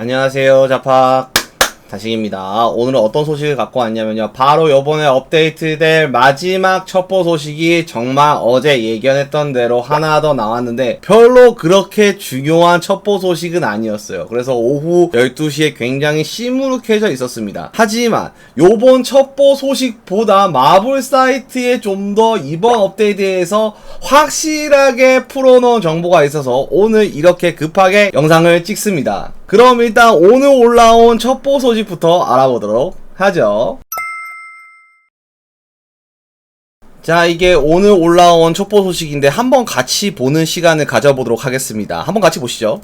안녕하세요 자팍. 다식입니다. 오늘은 어떤 소식을 갖고 왔냐면요. 바로 요번에 업데이트될 마지막 첩보 소식이 정말 어제 예견했던 대로 하나 더 나왔는데 별로 그렇게 중요한 첩보 소식은 아니었어요. 그래서 오후 12시에 굉장히 시무룩해져 있었습니다. 하지만 요번 첩보 소식보다 마블 사이트에 좀 더 이번 업데이트에서 확실하게 풀어놓은 정보가 있어서 오늘 이렇게 급하게 영상을 찍습니다. 그럼 일단 오늘 올라온 첩보 소식부터 알아보도록 하죠. 자, 이게 오늘 올라온 첩보 소식인데 한번 같이 보는 시간을 가져보도록 하겠습니다. 한번 같이 보시죠.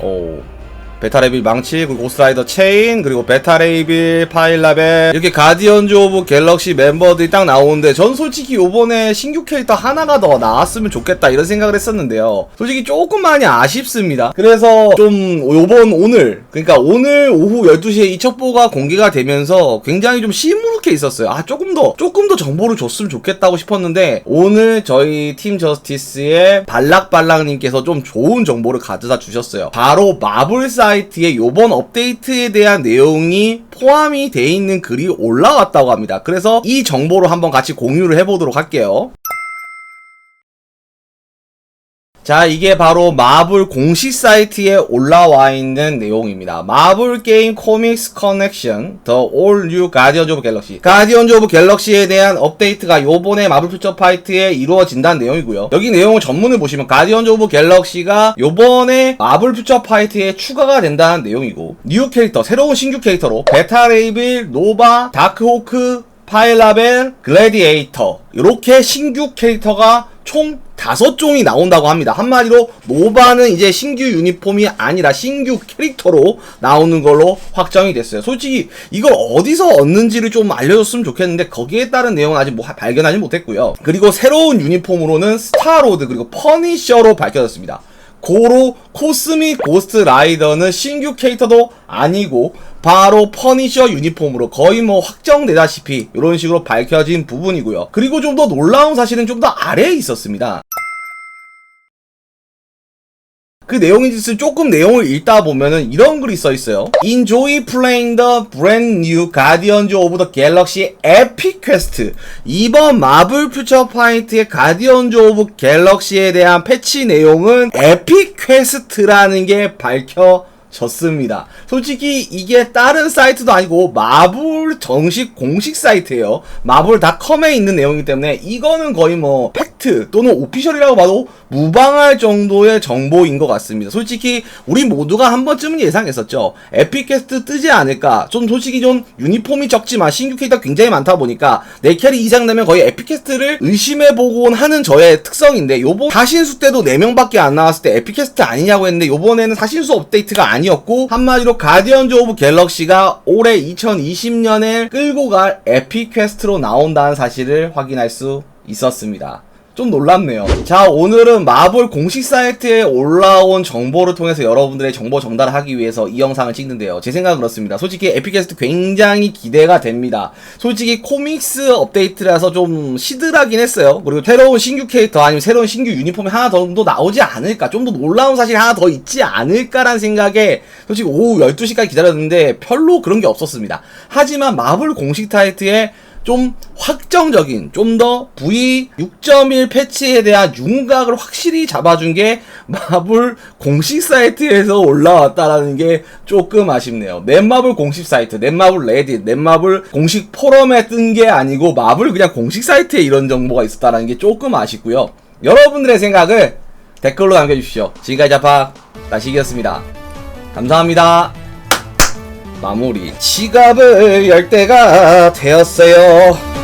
오. 베타레빌 망치, 그리고 고스라이더 체인, 그리고 베타레이빌 파일라벨 이렇게 가디언즈 오브 갤럭시 멤버들이 딱 나오는데 전 솔직히 요번에 신규 캐릭터 하나가 더 나왔으면 좋겠다 이런 생각을 했었는데요. 솔직히 조금 많이 아쉽습니다. 그래서 좀 요번 오늘 그러니까 오늘 오후 12시에 이 첩보가 공개가 되면서 굉장히 좀 시무룩해 있었어요. 아 조금 더 조금 더 정보를 줬으면 좋겠다고 싶었는데 오늘 저희 팀 저스티스의 발락발락님께서 좀 좋은 정보를 가져다 주셨어요. 바로 마블 사 이트의 요번 업데이트에 대한 내용이 포함이 돼 있는 글이 올라왔다고 합니다. 그래서 이 정보를 한번 같이 공유를 해보도록 할게요. 자, 이게 바로 마블 공식 사이트에 올라와 있는 내용입니다. 마블 게임 코믹스 커넥션 The All New Guardians of Galaxy. 가디언즈 오브 갤럭시에 대한 업데이트가 요번에 마블 퓨처 파이트에 이루어진다는 내용이고요. 여기 내용을 전문을 보시면 가디언즈 오브 갤럭시가 요번에 마블 퓨처 파이트에 추가가 된다는 내용이고 뉴 캐릭터, 새로운 신규 캐릭터로 베타 레이빌, 노바, 다크호크, 파일라벨, 글래디에이터 이렇게 신규 캐릭터가 총 다섯 종이 나온다고 합니다. 한마디로 노바는 이제 신규 유니폼이 아니라 신규 캐릭터로 나오는 걸로 확정이 됐어요. 솔직히 이걸 어디서 얻는지를 좀 알려줬으면 좋겠는데 거기에 따른 내용은 아직 뭐 발견하지 못했고요. 그리고 새로운 유니폼으로는 스타로드 그리고 퍼니셔로 밝혀졌습니다. 고로 코스믹 고스트 라이더는 신규 캐릭터도 아니고 바로 퍼니셔 유니폼으로 거의 뭐 확정되다시피 이런 식으로 밝혀진 부분이고요. 그리고 좀 더 놀라운 사실은 좀 더 아래에 있었습니다. 그 내용인지 조금 내용을 읽다 보면은 이런 글이 써 있어요. Enjoy playing the brand new Guardians of the Galaxy Epic Quest. 이번 마블 퓨처 파이트의 Guardians of Galaxy에 대한 패치 내용은 에픽 퀘스트라는 게 밝혀 졌습니다. 솔직히 이게 다른 사이트도 아니고 마블 정식 공식 사이트예요. 마블닷컴에 있는 내용이기 때문에 이거는 거의 뭐 팩트 또는 오피셜이라고 봐도 무방할 정도의 정보인 것 같습니다. 솔직히 우리 모두가 한 번쯤은 예상했었죠. 에픽캐스트 뜨지 않을까. 좀 솔직히 좀 유니폼이 적지만 신규 캐릭터 굉장히 많다 보니까 내 캐리 이상 되면 거의 에픽캐스트를 의심해보곤 하는 저의 특성인데 요번 사신수 때도 4명밖에 안 나왔을 때 에픽캐스트 아니냐고 했는데 요번에는 사신수 업데이트가 아니었고 한마디로 가디언즈 오브 갤럭시가 올해 2020년에 끌고 갈 에픽 퀘스트로 나온다는 사실을 확인할 수 있었습니다. 좀 놀랍네요. 자, 오늘은 마블 공식 사이트에 올라온 정보를 통해서 여러분들의 정보 전달을 하기 위해서 이 영상을 찍는데요. 제 생각은 그렇습니다. 솔직히 에픽캐스트 굉장히 기대가 됩니다. 솔직히 코믹스 업데이트라서 좀 시들하긴 했어요. 그리고 새로운 신규 캐릭터 아니면 새로운 신규 유니폼이 하나 정도 나오지 않을까. 좀 더 놀라운 사실이 하나 더 있지 않을까라는 생각에 솔직히 오후 12시까지 기다렸는데 별로 그런 게 없었습니다. 하지만 마블 공식 타이트에 좀 확정적인 좀 더 V 6.1 패치에 대한 윤곽을 확실히 잡아준 게 마블 공식 사이트에서 올라왔다라는 게 조금 아쉽네요. 넷마블 공식 사이트, 넷마블 레딧, 넷마블 공식 포럼에 뜬 게 아니고 마블 그냥 공식 사이트에 이런 정보가 있었다라는 게 조금 아쉽고요. 여러분들의 생각을 댓글로 남겨주십시오. 지금까지 자파 나시기였습니다. 감사합니다. 마무리. 지갑을 열 때가 되었어요